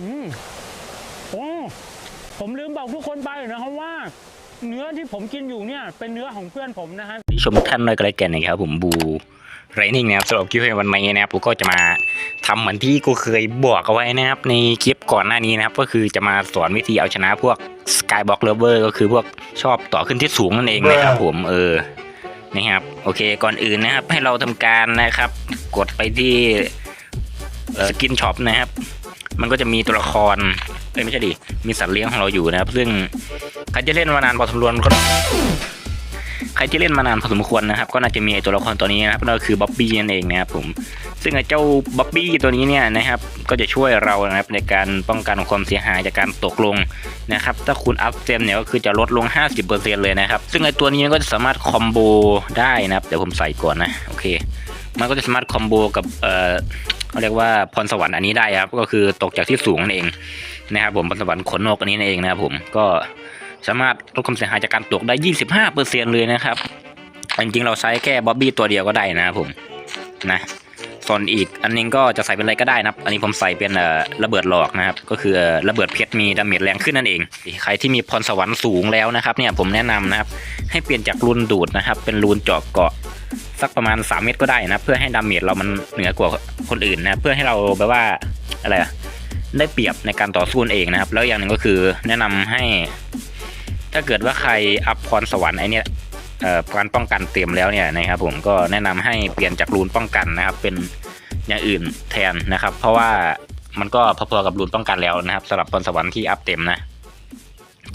อืมโอ้ผมลืมบอกทุกคนไปนะครับว่า เนื้อที่ผมกินอยู่เนี่ย เป็นเนื้อของเพื่อนผมนะฮะชมทุกท่านด้วยกันเลยกันนะครับผมบูไรนิ่งนะครับสำหรับคลิปในวันนี้นะครับกูก็จะมาทำเหมือนที่กูเคยบอกเอาไว้นะครับในคลิปก่อนหน้านี้นะครับ ก็คือจะมาสอนวิธีเอาชนะพวก Skyblock Lover ก็คือพวกชอบต่อขึ้นที่สูงนั่นเองนะครับผมเออนะครับโอเคก่อนอื่นนะครับให้เราทำการนะครับ กดไปที่สกินช็อปนะครับ มันก็จะมีตัวละครเอ้ยไม่ใช่ดิมีสัตว์เลี้ยงของเราอยู่นะครับ ซึ่งใครจะเล่นมานานพอสมควรก็ใครที่เล่นมานานพอสมควรนะครับ ก็น่าจะมีตัวละครตัวนี้นะครับนั่นก็คือบ๊อบบี้นั่นเองนะครับผมซึ่งไอ้เจ้าบ๊อบบี้ตัวนี้เนี่ยนะครับก็จะช่วยเรานะครับในการป้องกันความเสียหายจากการตกลงนะครับ ถ้าคุณอัพเซมเนี่ยก็คือจะลดลง 50%เลยนะครับ ซึ่งไอ้ตัวนี้ก็จะสามารถคอมโบได้นะครับเดี๋ยวผมใส่ก่อนนะโอเค มันก็จะสามารถคอมโบกับเอ่อ เขาเรียกว่าพรสวรรค์อันนี้ได้ครับ ก็คือตกจากที่สูงนั่นเองนะครับผมพรสวรรค์ขนนกอันนี้นั่นเองนะครับผมก็สามารถลดความเสียหายจากการตกได้ 25%เลยนะครับจริงๆเราใช้แค่บ๊อบบี้ตัวเดียวก็ได้นะครับผมนะส่วนอีกอันนึงก็จะใส่เป็นอะไรก็ได้นะครับ อันนี้ผมใส่เป็นระเบิดหลอกนะครับ ก็คือเอ่อระเบิดเพชรมีดาเมจแรงขึ้นนั่นเอง ใครที่มีพรสวรรค์สูงแล้วนะครับเนี่ยผมแนะนำนะครับ ให้เปลี่ยนจากรูนดูดนะครับ เป็นรูนเจาะเกาะ สักประมาณ 3 เม็ดก็ได้นะ เพื่อให้ดาเมจเรามันเหนือกว่าคนอื่นนะ เพื่อให้เราแบบว่าอะไรได้เปรียบในการต่อสู้เองนะครับ แล้วอย่างหนึ่งก็คือแนะนำให้ ถ้าเกิดว่าใครอัพพรสวรรค์ไอเนี้ยการป้องกันเต็มแล้วเนี่ยนะครับผมก็แนะนำให้เปลี่ยนจากรูนป้องกันนะครับ เป็นอย่างอื่นแทนนะครับ เพราะว่ามันก็พอๆกับรูนป้องกันแล้วนะครับสำหรับพรสวรรค์ที่อัพเต็มนะ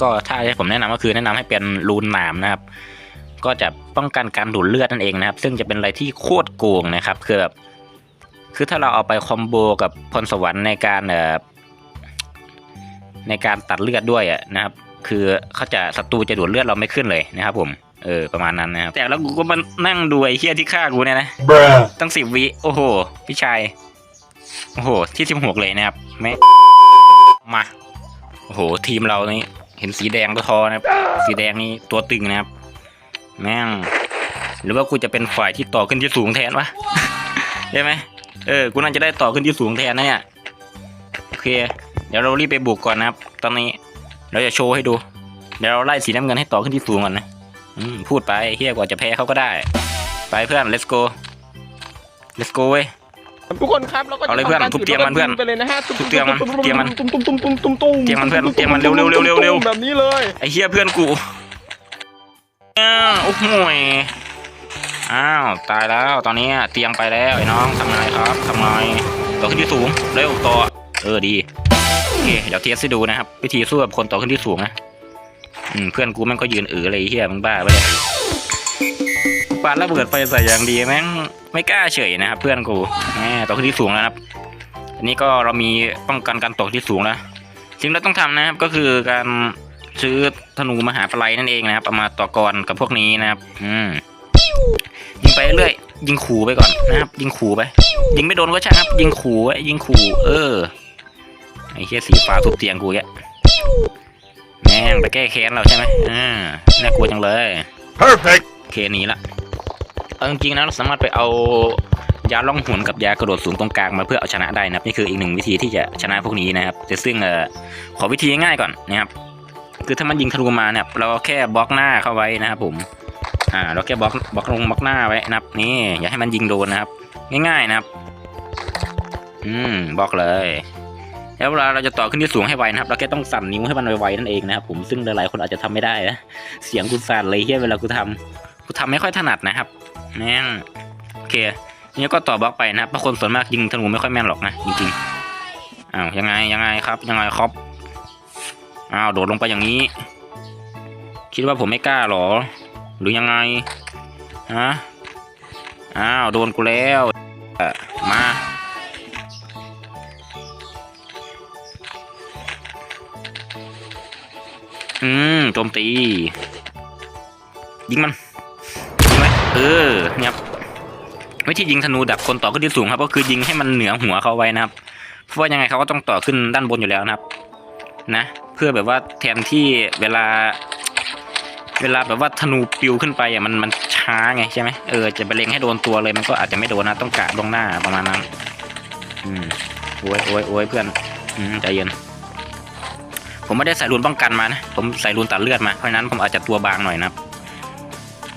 ก็ถ้าให้ผมแนะนำก็คือแนะนำให้เป็นรูนหนามนะครับ ก็จะป้องกันการดูดเลือดนั่นเองนะครับ ซึ่งจะเป็นอะไรที่โคตรโกงนะครับคือแบบคือถ้าเราเอาไปคอมโบกับพรสวรรค์ในการเอ่อในการตัดเลือดด้วยอะนะครับ คือเขาจะศัตรูจะดูดเลือดเราไม่ขึ้นเลยนะครับผมเออประมาณนั้นนะครับแต่แล้วกูก็มานั่งดูไอ้เฮียที่ฆ่ากูเนี่ยนะ Bruh. ตั้งสิบวิโอ้โห พี่ชายโอ้โห ที่สิบหกเลยนะครับแม่มาโอ้โห ทีมเรานี่เห็นสีแดงตัวทอนะครับ สีแดงนี่ตัวตึงนะครับ แม่งหรือว่ากูจะเป็นฝ่ายที่ต่อขึ้นที่สูงแทนวะใช่ไหมเออกูน่าจะได้ต่อขึ้นที่สูงแทนนะเนี่ยโอเค เดี๋ยวเรารีบไปบุกก่อนนะครับ ตอนนี้เราจะโชว์ให้ดู เดี๋ยวเราไล่สีน้ำเงินให้ต่อขึ้นที่สูงก่อนนะอืมพูดไปเฮียกว่าจะแพ้เขาก็ได้ ไปเพื่อน let's go let's go เว้ยทุกคนครับเราก็จะเอาเลยเพื่อนทำการทุบเตียงมันเพื่อนไปเลยนะฮะทุบเตียงมันเตียงมันตุ้มตุ้มตุ้มตุ้มตุ้มตุ้มเตียงมันเพื่อนเตียงมันเร็วเร็วเร็วเร็วเร็วแบบนี้เลยไอ้เฮียเพื่อนกู อ้าวโอ้โหยอ้าวตายแล้วตอนนี้เตียงไปแล้วไอ้น้องทำไงครับทำไงต่อขึ้นที่สูงเร็วต่อเออดีโอเคเดี๋ยวเทสให้ดูนะครับวิธีสู้กับคนต่อขึ้นที่สูงนะอืมเพื่อนกูแม่งก็ยืนเอออะไรเฮียมึงบ้าไปเลยปาดระเบิดไฟใส่อย่างดีแม่งไม่กล้าเฉยนะครับ เพื่อนกูแหมต่อขึ้นที่สูงแล้วครับ อันนี้ก็เรามีป้องกันการตกที่สูงแล้วสิ่งที่เราต้องทำนะครับก็คือการ ซื้อธนูมหาปลัยนั่นเองนะครับเอามาต่อกรกับพวกนี้นะครับ อืมยิงไปเรื่อยยิงขู่ไปก่อนนะครับ ยิงขู่ไป ยิงไม่โดนก็ช่างครับ ยิงขู่ไว้ยิงขู่ เออไอ้เหี้ยสีฟ้าทุบเตียงกูแกแม่งไปแก้แค้นเราใช่ไหมอ่าน่ากลัวจังเลย perfect โอเคหนีละเอาจริงๆนะเราสามารถไปเอายาล่องหนกับยากระโดดสูงตรงกลางมาเพื่อเอาชนะได้นะครับนี่คืออีกหนึ่งวิธีที่จะชนะพวกนี้นะครับแต่ซึ่งเอ่อขอวิธีง่ายๆก่อนนะครับ คือถ้ามันยิงทะลุมาเนี่ยเราแค่บล็อกหน้าเข้าไว้นะครับผมอ่าเราแค่บล็อกบล็อกลงบล็อกหน้าไว้นะครับนี่อย่าให้มันยิงโดนนะครับ ง่ายๆนะครับ อืมบล็อกเลย แล้วเวลาเราจะต่อขึ้นที่สูงให้ไวนะครับ เราแค่ต้องสั่นนิ้วให้มันไวๆนั่นเองนะครับผมซึ่งหลายๆคนอาจจะทำไม่ได้นะเสียงกูสั่นเลยเฮียเวลากูทำกูทำไม่ค่อยถนัดนะครับแม่งโอเคนี่ก็ต่อบล็อกไปนะครับบางคนส่วนมากยิงธนูไม่ค่อยแม่นหรอกนะจริงๆอ้าวยังไงยังไงครับ ยังไงครับ อ้าวโดดลงไปอย่างนี้ คิดว่าผมไม่กล้าหรอ หรือยังไงฮะอ้าวโดนกูแล้วมาอืมโจมตี ยิงมันยิงไหมเออเนี่ยวิธียิงธนูดักคนต่อขึ้นที่สูงครับ ก็คือยิงให้มันเหนือหัวเขาไว้นะครับ เพราะว่ายังไงเขาก็ต้องต่อขึ้นด้านบนอยู่แล้วนะครับ นะ พื่อแบบว่าแทนที่เวลา เวลาแบบว่าธนูปิวขึ้นไปอะมันมันช้าไงใช่ไหมเออจะไปเล็งให้โดนตัวเลยมันก็อาจจะไม่โดนนะต้องกะลวงหน้าประมาณนั้น อืมโอ้ยโอ้ยโอ้ยเพื่อนอืมใจเย็นผมไม่ได้ใส่รูนป้องกันมานะ ผมใส่รูนตัดเลือดมา เพราะฉะนั้นผมอาจจะตัวบางหน่อยนะครับ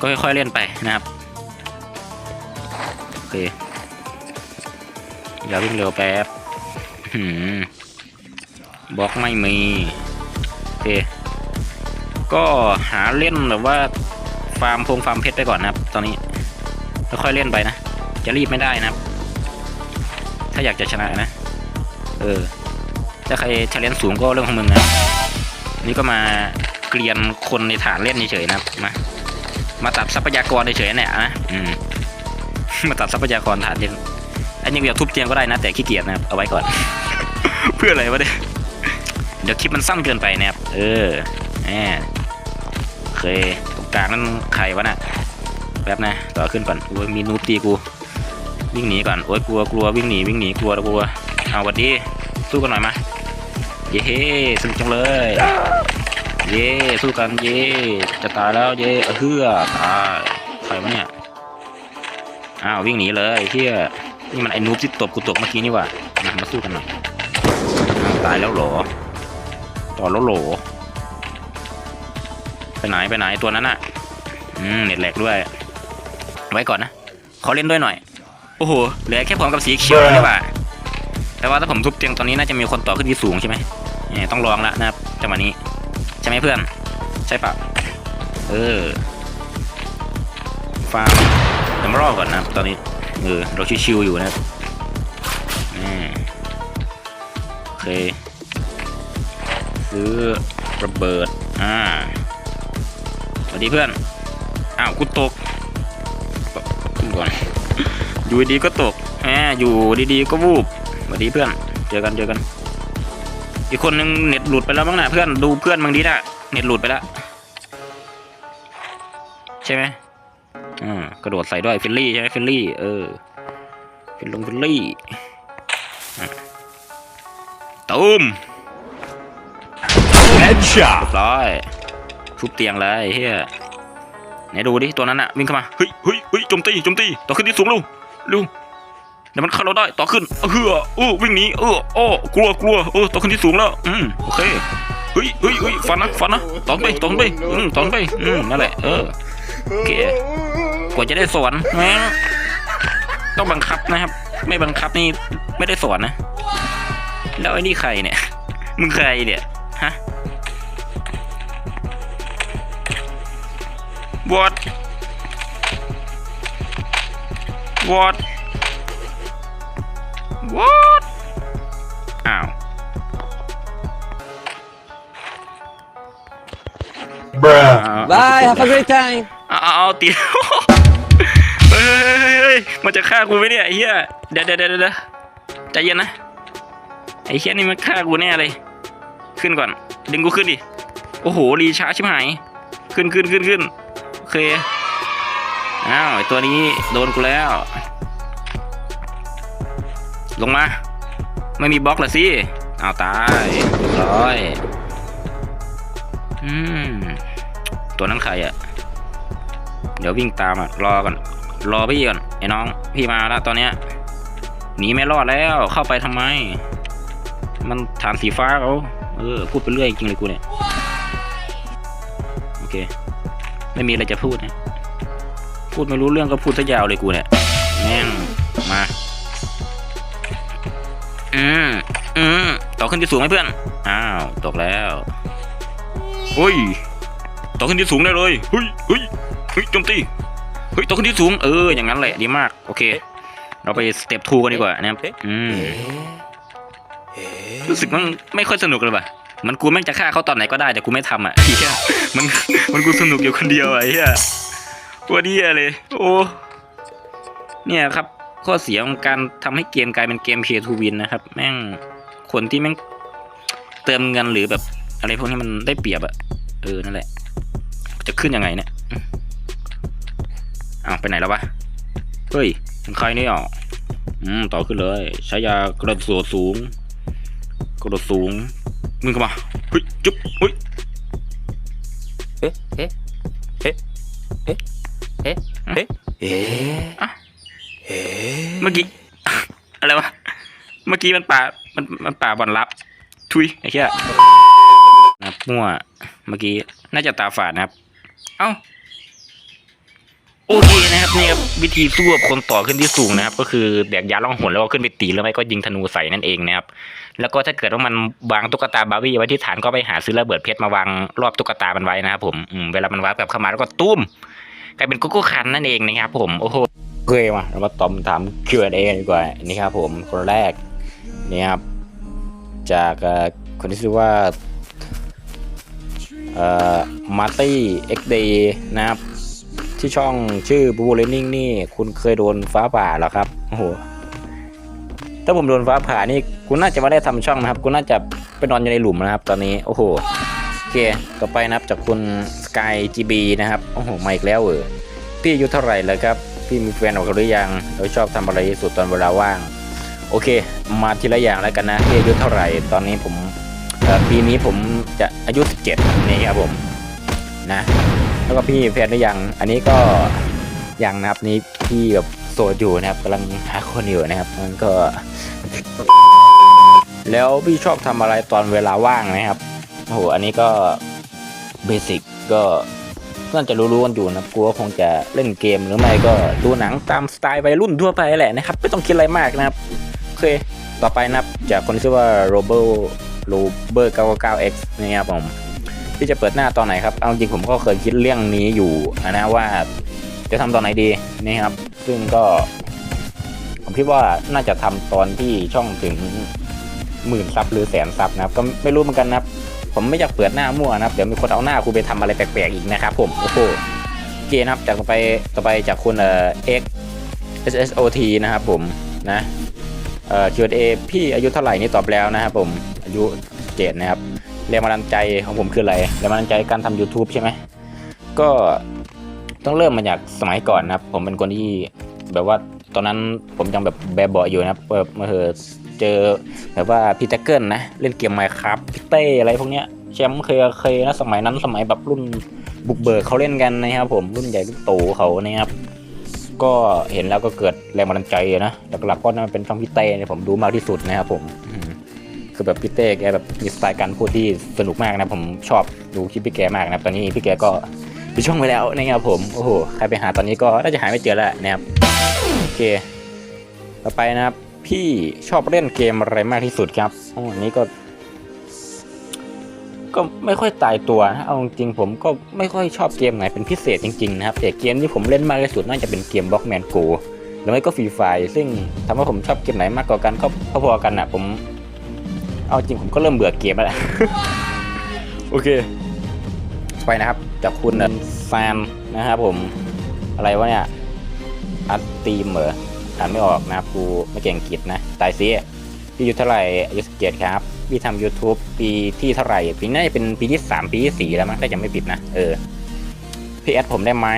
ก็ค่อยๆเล่นไปนะครับ โอเคอย่าวิ่งเร็วแป๊บหืมบล็อกไม่มีโอ เค ก็หาเล่นแบบว่าฟาร์มพงฟาร์มเพชรไปก่อนนะครับ ตอนนี้แล้วค่อยเล่นไปนะ จะรีบไม่ได้นะครับ ถ้าอยากจะชนะนะ เออ ถ้าใครเชลเลนสูงก็เรื่องของมึงนะนี่ก็มาเกลียนคนในฐานเล่นเฉยๆนะครับ มา มาตัดทรัพยากรเฉยๆเนี่ยนะ อืม มาตัดทรัพยากรฐานเล่นอันนี้เดียวทุบเตียงก็ได้นะ แต่ขี้เกียจนะครับ เอาไว้ก่อน เพื่ออะไรวะเนี่ย เดี๋ยวคลิปมันสั้นเกินไปนะครับเออแหมเคตรงกลางนั้นใครวะน่ะแป๊บนะต่อขึ้นก่อนโอ้ยมีนูบตีกู วิ่งหนีก่อนโอ้ยกลัวกลัววิ่งหนีวิ่งหนีกลัวกลัวเอาวัดดีสู้กันหน่อยมาเย้สนุกจังเลยเย้สู้กันเย้จะตายแล้วเย้เฮือตายใครวะเนี่ยอ้าววิ่งหนีเลยเฮียนี่มันไอ้นูบที่ตบกูตกเมื่อกี้นี่ว่ามามาสู้กันหน่อยตายแล้วหรอ ต่อแล้วเหรอไปไหนไปไหนตัวนั้นอะอืมเน็ตแหลกด้วย ไว้ก่อนนะ ขอเล่นด้วยหน่อย โอ้โห เหลือแค่ผมกับสีเขียวนี่หว่าแต่ว่าถ้าผมทุบเตียงตอนนี้น่าจะมีคนต่อขึ้นที่สูงใช่ไหมเนี่ยต้องลองละนะครับจังหวะนี้ ใช่ไหมเพื่อน ใช่ปะเออฟาร์มเดี๋ยวมารอก่อนนะครับตอนนี้ เออ เราชิวๆอยู่นะครับนี่โอเค ซื้อระเบิด อ่า สวัสดีเพื่อน อ้าวกูตกขึ้นก่อน อยู่ดีๆก็ตกแหมอยู่ดีๆก็วูบ สวัสดีเพื่อน เจอกันเจอกัน อีกคนนึงเน็ตหลุดไปแล้วมั้งนะเพื่อน ดูเพื่อนบางทีนะเน็ตหลุดไปแล้ว ใช่ไหมอืมกระโดดใส่ด้วยฟิลลี่ใช่ไหมฟิลลี่ เออฟิลลงฟิลลี่ตูม Headshot. เรียบร้อยทุบเตียงเลยเฮียไหนดูดิตัวนั้นอะวิ่งเข้ามาเฮ้ยเฮ้ยเฮ้ยโจมตีโจมตีต่อขึ้นที่สูงเร็วเร็วเดี๋ยวมันเข้าเราได้ต่อขึ้นเออเฮือเออวิ่งหนีเอออ้อกลัวกลัวเออต่อขึ้นที่สูงแล้วอืมโอเคเฮ้ยเฮ้ยเฮ้ยฟันนะฟันนะตอนไปตอนไปอืมตอนไปอืมนั่นแหละเออโอเคกว่าจะได้สอนแม่งต้องบังคับนะครับ ไม่บังคับนี่ไม่ได้สอนนะ แล้วไอ้นี่ใครเนี่ย มึงใครเนี่ย ฮะ What? What? What? อ้าว Bruh. อ้าว Bye, have a great time. เอาเอาเอาตีเฮ้ยเฮ้ยเฮ้ยเฮ้ยมันจะฆ่ากูไหมเนี่ยไอ้เหี้ยเดี๋ยวเดี๋ยวเดี๋ยวเดี๋ยวใจเย็นนะไอ้เหี้ยนี่มันฆ่ากูแน่เลย ขึ้นก่อน ดึงกูขึ้นดิ โอ้โหรีช้าชิบหาย ขึ้นขึ้นขึ้นขึ้นโอ เคอ้าวไอตัวนี้โดนกูแล้ว ลงมา ไม่มีบล็อกเหรอสิอ้าวตายร้อยอืมตัวนั้นใครอะเดี๋ยววิ่งตามอะรอก่อนรอพี่ก่อนไอ้น้อง พี่มาแล้วตอนเนี้ยหนีไม่รอดแล้วเข้าไปทำไม มันฐานสีฟ้าเขาเออพูดไปเรื่อยจริงเลยกูเนี่ย โอเค ไม่มีอะไรจะพูดนะ พูดไม่รู้เรื่องก็พูดซะยาวเลยกูเนี่ยแม่งมา อืมอืมต่อขึ้นที่สูงไหมเพื่อน อ้าว ตกแล้วเฮ้ยต่อขึ้นที่สูงได้เลยเฮ้ยเฮ้ยเฮ้ยโจมตีเฮ้ยต่อขึ้นที่สูง เออ อย่างนั้นแหละ ดีมาก โอเค เราไปสเต็ปทูกันดีกว่านะครับ อืม รู้สึกมันไม่ค่อยสนุกเลยว่ะ มันกูแม่งจะฆ่าเขาตอนไหนก็ได้แต่กูไม่ทำอะเฮียมันมันกูสนุกอยู่คนเดียวไอะเฮียว่าเดียเลย โอ้เนี่ยครับ ข้อเสียของการทำให้เกมกลายเป็นเกมเพย์ทูวินนะครับ แม่งคนที่แม่งเติมเงินหรือแบบอะไรพวกนี้มันได้เปรียบอะเออนั่นแหละ จะขึ้นยังไงเนี่ยอ้าวไปไหนแล้ววะเฮ้ยเป็นใครนี่อะอืมต่อขึ้นเลยใช้ยากระโดดสูง กระโดดสูง มึงเข้ามาเฮ้ยจุ๊บเฮ้ยเอ๊ะเอ๊ะเอ๊ะเอ๊ะเอ๊ะเอ๊ะเอ๊ะเมื่อกี้อะไรวะเมื่อกี้มันปามันมันป่าบอลลับ ทุยไอ้เหี้ยนะครับมั่วเมื่อกี้น่าจะตาฝาดนะครับ เอ้า โอเคนะครับนี่ครับวิธีสู้กับคนต่อขึ้นที่สูงนะครับ ก็คือแบกยาล่องหนแล้วก็ขึ้นไปตีแล้วไม่ก็ยิงธนูใส่นั่นเองนะครับแล้วก็ถ้าเกิดว่ามันวางตุ๊กตาบาร์บี้ไว้ที่ฐานก็ไปหาซื้อระเบิดเพชรมาวางรอบตุ๊กตามันไว้นะครับผมอืมเวลามันวาร์ปกลับเข้ามาแล้วก็ตุ้มกลายเป็นโกโก้คันนั่นเองนะครับ ผมโอ้โหเคยมาเรามาตอบถาม Q&A กันดีกว่านี่ครับผมคนแรกนี่ครับจากคนที่ชื่อว่าเอ่อมาร์ตี้เอ็กเดย์นะครับ ที่ช่องชื่อบูบูเลนนิ่งนี่ คุณเคยโดนฟ้าผ่าหรอครับโอ้โหถ้าผมโดนฟ้าผ่านี่คุณน่าจะไม่ได้ทำช่องนะครับ คุณน่าจะไปนอนอยู่ในหลุมนะครับ ตอนนี้โอ้โหโอเคต่อไปนะครับจากคุณสกายจีบีนะครับโอ้โหมาอีกแล้วเออพี่อายุเท่าไหร่แล้วครับพี่มีแฟนออกหรือยังแล้วชอบทำอะไรที่สุดตอนเวลาว่าง โอเค มาทีละอย่างแล้วกันนะพี่อายุเท่าไหร่ตอนนี้ผมปีนี้ผมจะอายุ 17นี่ครับผมนะ แล้วก็พี่แฟนหรือยัง อันนี้ก็ยังนะครับนี่พี่แบบโสดอยู่นะครับกำลังหาคนอยู่นะครับ มันก็ แล้วพี่ชอบทำอะไรตอนเวลาว่างนะครับโอ้โหอันนี้ก็เบสิกก็น่าจะรู้ๆกันอยู่นะครับกลัวคงจะเล่นเกมหรือไม่ก็ดูหนังตามสไตล์วัยรุ่นทั่วไปแหละนะครับ ไม่ต้องคิดอะไรมากนะครับโอเคต่อไปนะครับจากคนที่ชื่อว่าโรเบอร์โรเบอร์ 99x นะครับผม ที่จะเปิดหน้าตอนไหนครับ เอาจริงผมก็เคยคิดเรื่องนี้อยู่นะว่าจะทำตอนไหนดีนี่ครับ ซึ่งก็ ผมคิดว่าน่าจะทำตอนที่ช่องถึงหมื่นซับหรือแสนซับนะครับ ก็ไม่รู้เหมือนกันนะครับ ผมไม่อยากเปิดหน้ามั่วนะครับ เดี๋ยวมีคนเอาหน้ากูไปทำอะไรแปลกๆอีกนะครับ ผมโอ้โหเคนะครับจากไปต่อไปจากคุณเอ่อ X S S O T นะครับ ผมนะเอ่อ Q&A พี่อายุเท่าไหร่นี่ตอบแล้วนะครับ ผมอายุเจ็ดนะครับ แรงบันดาลใจของผมคืออะไรแรงบันดาลใจการทำ YouTube ใช่ไหมก็ต้องเริ่มมาจากสมัยก่อนนะครับ ผมเป็นคนที่แบบว่าตอนนั้นผมยังแบบแบบเบาอยู่นะครับแบบมาเหอเจอแบบว่าพี่แจ็คเกิลนะ เล่นเกมไมครับพี่เต้อะไรพวกเนี้ยแชมป์เคยเคยนะสมัยนั้นสมัยแบบรุ่นบุกเบิกเขาเล่นกันนะครับผมรุ่นใหญ่รุ่นโตเขานะครับก็เห็นแล้วก็เกิดแรงบันดาลใจนะหลักๆก็น่าเป็นช่องพี่เต้เนี่ยผมดูมากที่สุดนะครับผม คือแบบพี่เต้แกแบบมีสไตล์การพูดที่สนุกมากนะผมชอบดูคลิปพี่แกมากนะตอนนี้พี่แกก็ปิดช่องไปแล้วนะครับผมโอ้โหใครไปหาตอนนี้ก็น่าจะหาไม่เจอแล้วนะครับโอเค ต่อไปนะครับ พี่ชอบเล่นเกมอะไรมากที่สุดครับโอ้อันนี้ก็ ก็ไม่ค่อยตายตัวนะเอาจริงผมก็ไม่ค่อยชอบเกมไหนเป็นพิเศษจริงๆนะครับแต่เกมที่ผมเล่นมากที่สุดน่าจะเป็นเกมบล็อกแมนโกหรือไม่ก็ฟรีไฟซึ่งถามว่าผมชอบเกมไหนมากกว่ากันก็พอๆกันนะผม เอาจริงผมก็เริ่มเบื่อเกมแล้วแหละโอเค ไปนะครับ จากคุณแซมนะครับผม อะไรวะเนี่ย อัดตีมเหรออ่านไม่ออกนะครับกูไม่เก่งอังกฤษนะ ตายซิพี่อายุเท่าไหร่อายุสิบเจ็ดครับ พี่ทำ YouTube ปีที่เท่าไหร่ ปีน่าจะเป็นปีที่สามปีที่สี่แล้วมั้งถ้าจะไม่ผิดนะ เออ พี่แอดผมได้ไหม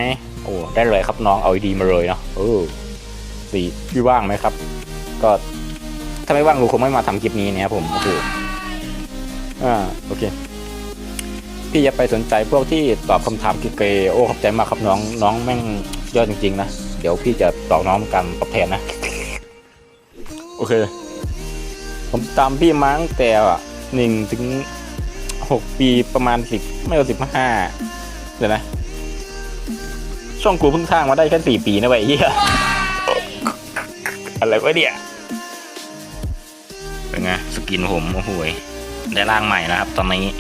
โอ้ ได้เลยครับน้อง เอาดีมาเลยเนาะ เออสี่พี่ว่างไหมครับ ก็ ถ้าไม่ว่างกูคงไม่มาทำคลิปนี้นะครับผมโอ้โหอ่าโอเค พี่อย่าไปสนใจพวกที่ตอบคำถามเกย์โอ้ขอบใจมากครับน้องน้องแม่งยอดจริงๆนะเดี๋ยวพี่จะตอบน้องกันตอบแทนนะ โอเค ผมตามพี่มาตั้งแต่หนึ่งถึงหกปีประมาณสิบไม่ก็สิบห้าเดี๋ยวนะ ช่องกูเพิ่งสร้างมาได้แค่สี่ปีนะเว้ยเฮียอะไรวะเนี่ย เป็นไงสกินผมโอ้โหได้ร่างใหม่นะครับ ตอนนี้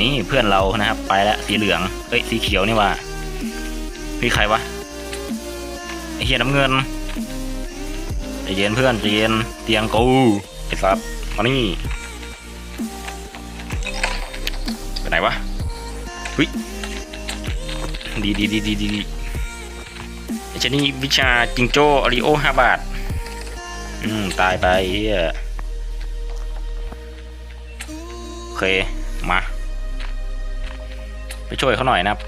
นี่เพื่อนเรานะครับ ไปแล้วสีเหลืองเอ้ยสีเขียวนี่ว่าพี่ใครวะไอเฮียน้ำเงินใจเย็นเพื่อนใจเย็นเตียงกูไอ้สัสมานี่ไปไหนวะเฮ้ยดีดีดีดีดีไอ้เจนี่วิชาจิงโจ้อริโอห้าบาท อืม ตายไปเฮีย เคมา ไปช่วยเขาหน่อยนะครับ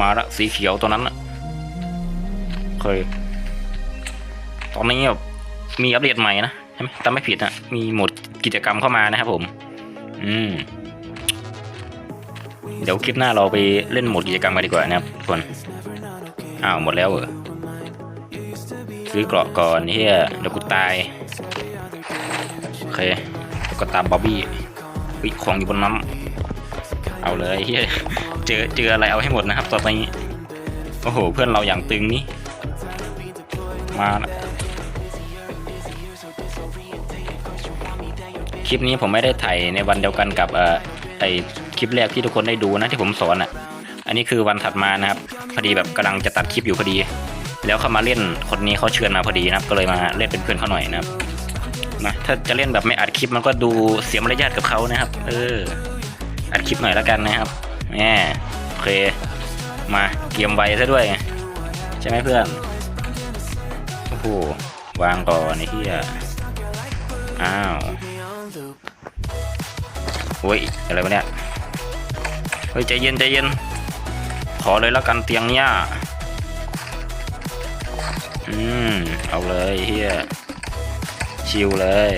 มาละสีเขียวตัวนั้นเคย ตอนนี้แบบมีอัปเดตใหม่นะใช่ไหมจำไม่ผิดนะมีหมดกิจกรรมเข้ามานะครับผม อืม เดี๋ยวคลิปหน้าเราไปเล่นหมดกิจกรรมกันดีกว่านะครับทุกคน อ้าวหมดแล้วเหรอ ซื้อเกราะก่อนเฮียเดี๋ยวกูตาย โอเค ก็ตามบ๊อบบี้วิของอยู่บนนั้นเอาเลยเฮียเจอเจออะไรเอาให้หมดนะครับตอไปนี้โอ้โหเพื่อนเราอย่างตึงนี่มาคลิปนี้ผมไม่ได้ถ่ายในวันเดียวกันกับเอ่อไอคลิปแรกที่ทุกคนได้ดูนะที่ผมสอนอะ อันนี้คือวันถัดมานะครับพอดีแบบกำลังจะตัดคลิปอยู่พอดี แล้วเขามาเล่นคนนี้เขาเชิญมาพอดีนะครับ ก็เลยมาเล่นเป็นเพื่อนเขาหน่อยนะครับ นะถ้าจะเล่นแบบไม่อัดคลิปมันก็ดูเสียมารยาทกับเขานะครับ เออ อัดคลิปหน่อยแล้วกันนะครับแหมโอเค มาเกมไวซะด้วย ใช่ไหมเพื่อน โอ้โห วางก่อนไอ้เหี้ยอ้าวโอ้ย อะไรวะเนี่ย เฮ้ย ใจเย็นใจเย็น ขอเลยแล้วกันเตียงเนี่ยอืม เอาเลยเฮีย ชิวเลย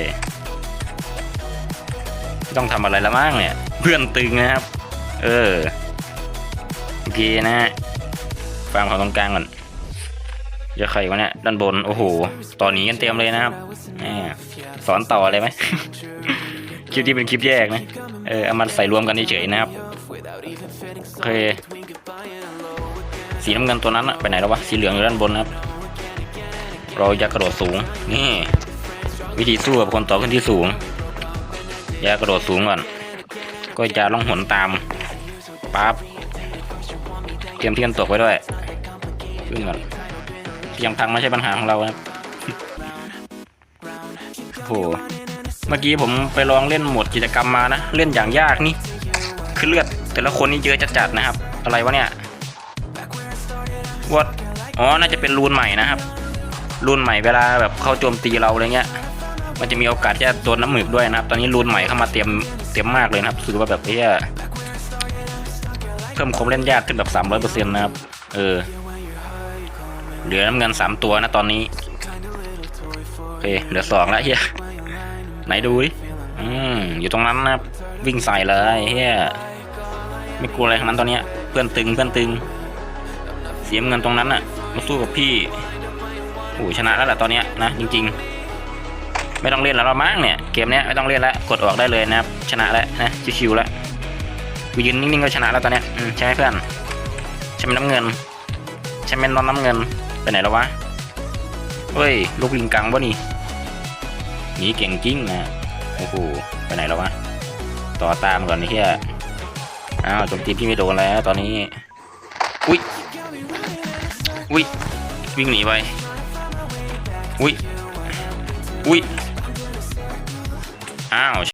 ไม่ต้องทำอะไรแล้วมั้งเนี่ย เพื่อนตึงนะครับ เออโอเคนะฮะฟังของตรงกลางก่อนจะใครวะเนี่ยด้านบนโอ้โหตอนนี้กันเตรียมเลยนะครับสอนต่อเลยไหมคลิปที่เป็นคลิปแยกนะเออเอามาใส่รวมกันเฉยๆนะครับโอเคสีน้ำเงินตัวนั้นอะไปไหนแล้ววะสีเหลืองอยู่ด้านบนนะครับ เราจะกระโดดสูงนี่ วิธีสู้กับคนต่อขึ้นที่สูงอย่ากระโดดสูงก่อน ก็จะล่องหนตามปั๊บเตรียมที่กันตกไว้ด้วยขึ้นก่อนเตียงพังไม่ใช่ปัญหาของเราครับโหเมื่อกี้ผมไปลองเล่นหมดกิจกรรมมานะ เล่นอย่างยากนี่คือเลือดแต่ละคนนี่เยอะจัดๆนะครับ อะไรวะเนี่ยวัดอ๋อน่าจะเป็นรูนใหม่นะครับ รูนใหม่เวลาแบบเข้าโจมตีเราอะไรเงี้ย มันจะมีโอกาสที่จะโดนน้ำหมึกด้วยนะครับ ตอนนี้รูนใหม่เข้ามาเต็มเต็มมากเลยนะครับคือว่าแบบเฮียเพิ่มความเล่นยากขึ้นแบบสามร้อยเปอร์เซ็นต์นะครับ เออ เหลือน้ำเงินสามตัวนะตอนนี้ โอเค เหลือสองแล้วเฮียไหนดูดิ อืม อยู่ตรงนั้นนะครับ วิ่งใส่เลยเฮียไม่กลัวอะไรทั้งนั้นตอนเนี้ย เพื่อนตึงเพื่อนตึง เสียเงินตรงนั้นอะมาสู้กับพี่โอ้ชนะแล้วแหละตอนเนี้ยนะจริง ๆ ไม่ต้องเล่นแล้วละมั้งเนี่ยเกมเนี้ยไม่ต้องเล่นแล้วกดออกได้เลยนะครับชนะแล้วนะชิวๆแล้วกูยืนนิ่งๆก็ชนะแล้วตอนเนี้ยใช่ไหมเพื่อนใช่ไหมน้ำเงินใช่ไหมน้องน้ำเงินไปไหนแล้ววะเฮ้ยลูกลิงกังวะนี่หนีเก่งจริงนะโอ้โหไปไหนแล้ววะต่อตามก่อนนี่เฮียอ้าวโจมตีพี่ไม่โดนแล้วตอนนี้อุ้ยอุ้ยวิ่งหนีไปอุ้ยอุ้ย อ้าว